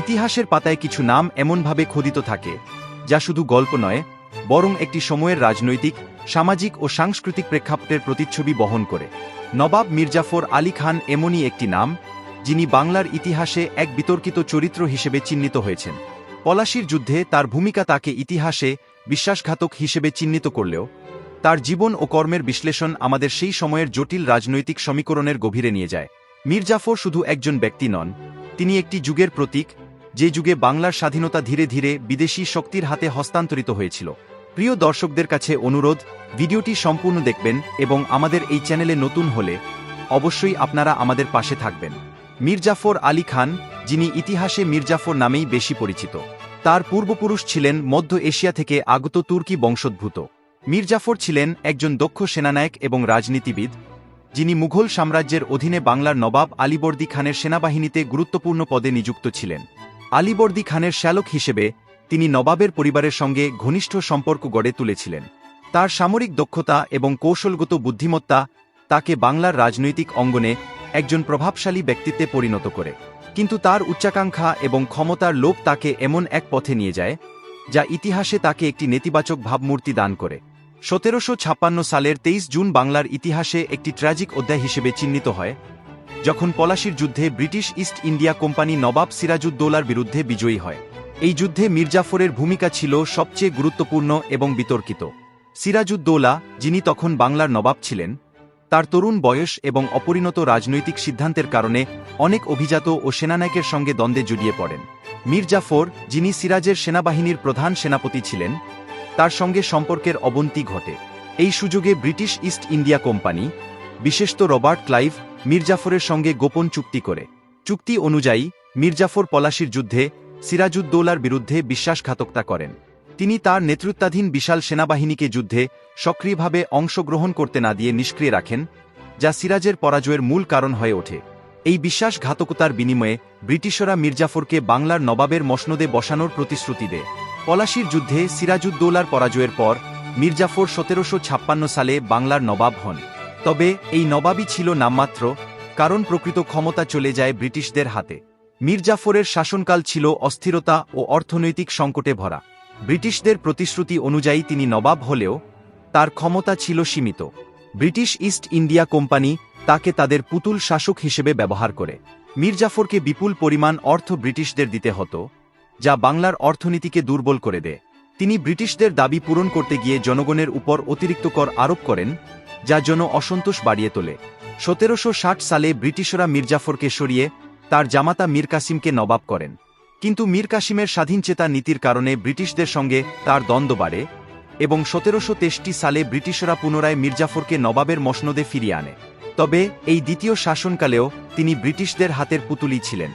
ইতিহাসের পাতায় কিছু নাম এমনভাবে খোদিত থাকে, যা শুধু গল্প নয়, বরং একটি সময়ের রাজনৈতিক, সামাজিক ও সাংস্কৃতিক প্রেক্ষাপটের প্রতিচ্ছবি বহন করে। নবাব মির্জাফর আলী খান এমনই একটি নাম, যিনি বাংলার ইতিহাসে এক বিতর্কিত চরিত্র হিসেবে চিহ্নিত হয়েছেন। পলাশির যুদ্ধে তার ভূমিকা তাকে ইতিহাসে বিশ্বাসঘাতক হিসেবে চিহ্নিত করলেও, তার জীবন ও কর্মের বিশ্লেষণ আমাদের সেই সময়ের জটিল রাজনৈতিক সমীকরণের গভীরে নিয়ে যায়। মির্জাফর শুধু একজন ব্যক্তি নন, তিনি একটি যুগের প্রতীক যে যুগে বাংলার স্বাধীনতা ধীরে ধীরে বিদেশি শক্তির হাতে হস্তান্তরিত হয়েছিল। প্রিয় দর্শকদের কাছে অনুরোধ, ভিডিওটি সম্পূর্ণ দেখবেন এবং আমাদের এই চ্যানেলে নতুন হলে অবশ্যই আপনারা আমাদের পাশে থাকবেন। মির্জাফর আলী খান, যিনি ইতিহাসে মির্জাফর নামেই বেশি পরিচিত, তার পূর্বপুরুষ ছিলেন মধ্য এশিয়া থেকে আগত তুর্কি বংশোদ্ভূত। মির্জাফর ছিলেন একজন দক্ষ সেনানায়ক এবং রাজনীতিবিদ, যিনি মুঘল সাম্রাজ্যের অধীনে বাংলার নবাব আলীবর্দী খানের সেনাবাহিনীতে গুরুত্বপূর্ণ পদে নিযুক্ত ছিলেন। আলীবর্দী খানের শ্যালক হিসেবে তিনি নবাবের পরিবারের সঙ্গে ঘনিষ্ঠ সম্পর্ক গড়ে তুলেছিলেন। তার সামরিক দক্ষতা এবং কৌশলগত বুদ্ধিমত্তা তাকে বাংলার রাজনৈতিক অঙ্গনে একজন প্রভাবশালী ব্যক্তিত্বে পরিণত করে। কিন্তু তার উচ্চাকাঙ্ক্ষা এবং ক্ষমতার লোভ তাকে এমন এক পথে নিয়ে যায়, যা ইতিহাসে তাকে একটি নেতিবাচক ভাবমূর্তি দান করে। সতেরোশো ছাপ্পান্ন সালের তেইশ জুন বাংলার ইতিহাসে একটি ট্র্যাজিক অধ্যায় হিসেবে চিহ্নিত হয় যখন পলাশির যুদ্ধে ব্রিটিশ ইস্ট ইন্ডিয়া কোম্পানি নবাব সিরাজউদ্দৌলার বিরুদ্ধে বিজয়ী হয়। এই যুদ্ধে মির্জাফরের ভূমিকা ছিল সবচেয়ে গুরুত্বপূর্ণ এবং বিতর্কিত। সিরাজউদ্দৌলা, যিনি তখন বাংলার নবাব ছিলেন, তার তরুণ বয়স এবং অপরিণত রাজনৈতিক সিদ্ধান্তের কারণে অনেক অভিজাত ও সেনানায়কের সঙ্গে দ্বন্দ্বে জড়িয়ে পড়েন। মীর জাফর যিনি সিরাজের সেনাবাহিনীর প্রধান সেনাপতি ছিলেন, তার সঙ্গে সম্পর্কের অবনতি ঘটে। এই সুযোগে ব্রিটিশ ইস্ট ইন্ডিয়া কোম্পানি, বিশেষত রবার্ট ক্লাইভ মির্জাফরের সঙ্গে গোপন চুক্তি করে। চুক্তি অনুযায়ী, মির্জাফর পলাশির যুদ্ধে সিরাজউদ্দৌলার বিরুদ্ধে বিশ্বাসঘাতকতা করেন। তিনি তার নেতৃত্বাধীন বিশাল সেনাবাহিনীকে যুদ্ধে সক্রিয়ভাবে অংশগ্রহণ করতে না দিয়ে নিষ্ক্রিয় রাখেন, যা সিরাজের পরাজয়ের মূল কারণ হয়ে ওঠে। এই বিশ্বাসঘাতকতার বিনিময়ে ব্রিটিশরা মির্জাফরকে বাংলার নবাবের মসনদে বসানোর প্রতিশ্রুতি দেয়। পলাশির যুদ্ধে সিরাজউদ্দৌলার পরাজয়ের পর, মির্জাফর সতেরোশো ছাপ্পান্ন সালে বাংলার নবাব হন। তবে, এই নবাবই ছিল নামমাত্র, কারণ প্রকৃত ক্ষমতা চলে যায় ব্রিটিশদের হাতে। মির্জাফরের শাসনকাল ছিল অস্থিরতা ও অর্থনৈতিক সংকটে ভরা। ব্রিটিশদের প্রতিশ্রুতি অনুযায়ী তিনি নবাব হলেও, তার ক্ষমতা ছিল সীমিত। ব্রিটিশ ইস্ট ইন্ডিয়া কোম্পানি তাকে তাদের পুতুল শাসক হিসেবে ব্যবহার করে। মির্জাফরকে বিপুল পরিমাণ অর্থ ব্রিটিশদের দিতে হতো, যা বাংলার অর্থনীতিকে দুর্বল করে দেয়। তিনি ব্রিটিশদের দাবি পূরণ করতে গিয়ে জনগণের উপর অতিরিক্ত কর আরোপ করেন যা জন অসন্তোষ বাড়িয়ে তোলে। সতেরোশো ষাট সালে ব্রিটিশরা মির্জাফরকে সরিয়ে তার জামাতা মীর কাসিমকে নবাব করেন। কিন্তু মীর কাসিমের স্বাধীনচেতা নীতির কারণে ব্রিটিশদের সঙ্গে তার দ্বন্দ্ব বাড়ে এবং সতেরোশো সালে ব্রিটিশরা পুনরায় মির্জাফরকে নবাবের মসনদে ফিরিয়ে আনে। তবে এই দ্বিতীয় শাসনকালেও তিনি ব্রিটিশদের হাতের পুতুলি ছিলেন।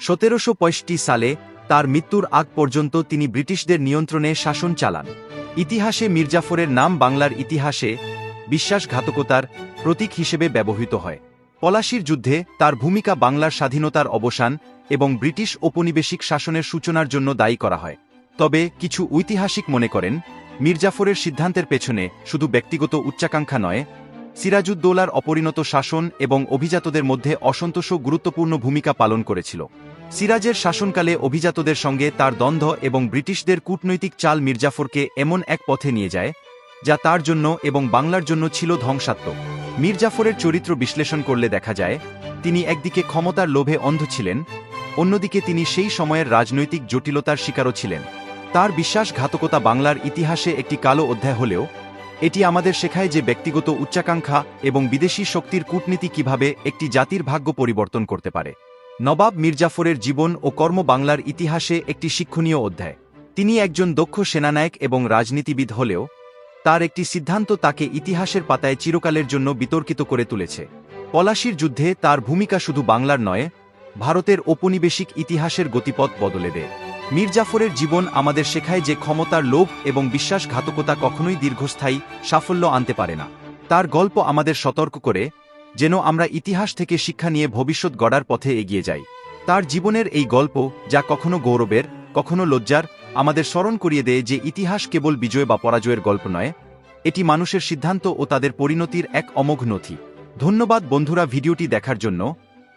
সতেরোশো সালে তার মৃত্যুর আগ পর্যন্ত তিনি ব্রিটিশদের নিয়ন্ত্রণে শাসন চালান। ইতিহাসে মির্জাফরের নাম বাংলার ইতিহাসে বিশ্বাসঘাতকতার প্রতীক হিসেবে ব্যবহৃত হয়। পলাশির যুদ্ধে তার ভূমিকা বাংলার স্বাধীনতার অবসান এবং ব্রিটিশ ঔপনিবেশিক শাসনের সূচনার জন্য দায়ী করা হয়। তবে কিছু ঐতিহাসিক মনে করেন, মির্জাফরের সিদ্ধান্তের পেছনে শুধু ব্যক্তিগত উচ্চাকাঙ্ক্ষা নয়, সিরাজউদ্দৌলার অপরিণত শাসন এবং অভিজাতদের মধ্যে অসন্তোষও গুরুত্বপূর্ণ ভূমিকা পালন করেছিল। সিরাজের শাসনকালে অভিজাতদের সঙ্গে তার দ্বন্দ্ব এবং ব্রিটিশদের কূটনৈতিক চাল মির্জাফরকে এমন এক পথে নিয়ে যায় যা তার জন্য এবং বাংলার জন্য ছিল ধ্বংসাত্মক। মির্জাফরের চরিত্র বিশ্লেষণ করলে দেখা যায়, তিনি একদিকে ক্ষমতার লোভে অন্ধ ছিলেন, অন্যদিকে তিনি সেই সময়ের রাজনৈতিক জটিলতার শিকারও ছিলেন। তার বিশ্বাসঘাতকতা বাংলার ইতিহাসে একটি কালো অধ্যায় হলেও, এটি আমাদের শেখায় যে ব্যক্তিগত উচ্চাকাঙ্ক্ষা এবং বিদেশি শক্তির কূটনীতি কীভাবে একটি জাতির ভাগ্য পরিবর্তন করতে পারে। নবাব মির্জাফরের জীবন ও কর্ম বাংলার ইতিহাসে একটি শিক্ষণীয় অধ্যায়। তিনি একজন দক্ষ সেনানায়ক এবং রাজনীতিবিদ হলেও তার একটি সিদ্ধান্ত তাকে ইতিহাসের পাতায় চিরকালের জন্য বিতর্কিত করে তুলেছে। পলাশির যুদ্ধে তার ভূমিকা শুধু বাংলার নয়, ভারতের ঔপনিবেশিক ইতিহাসের গতিপথ বদলে দেয়। মির্জাফরের জীবন আমাদের শেখায় যে ক্ষমতার লোভ এবং বিশ্বাসঘাতকতা কখনোই দীর্ঘস্থায়ী সাফল্য আনতে পারে না। তার গল্প আমাদের সতর্ক করে, যেন আমরা ইতিহাস থেকে শিক্ষা নিয়ে ভবিষ্যৎ গড়ার পথে এগিয়ে যাই। তার জীবনের এই গল্প, যা কখনো গৌরবের, কখনো লজ্জার আমাদের স্মরণ করিয়ে দেয় যে ইতিহাস কেবল বিজয় বা পরাজয়ের গল্প নয়, এটি মানুষের সিদ্ধান্ত ও তাদের পরিণতির এক অমোঘ নথি। ধন্যবাদ বন্ধুরা ভিডিওটি দেখার জন্য।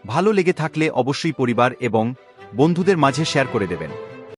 ভালো লেগে থাকলে অবশ্যই পরিবার এবং বন্ধুদের মাঝে শেয়ার করে দেবেন।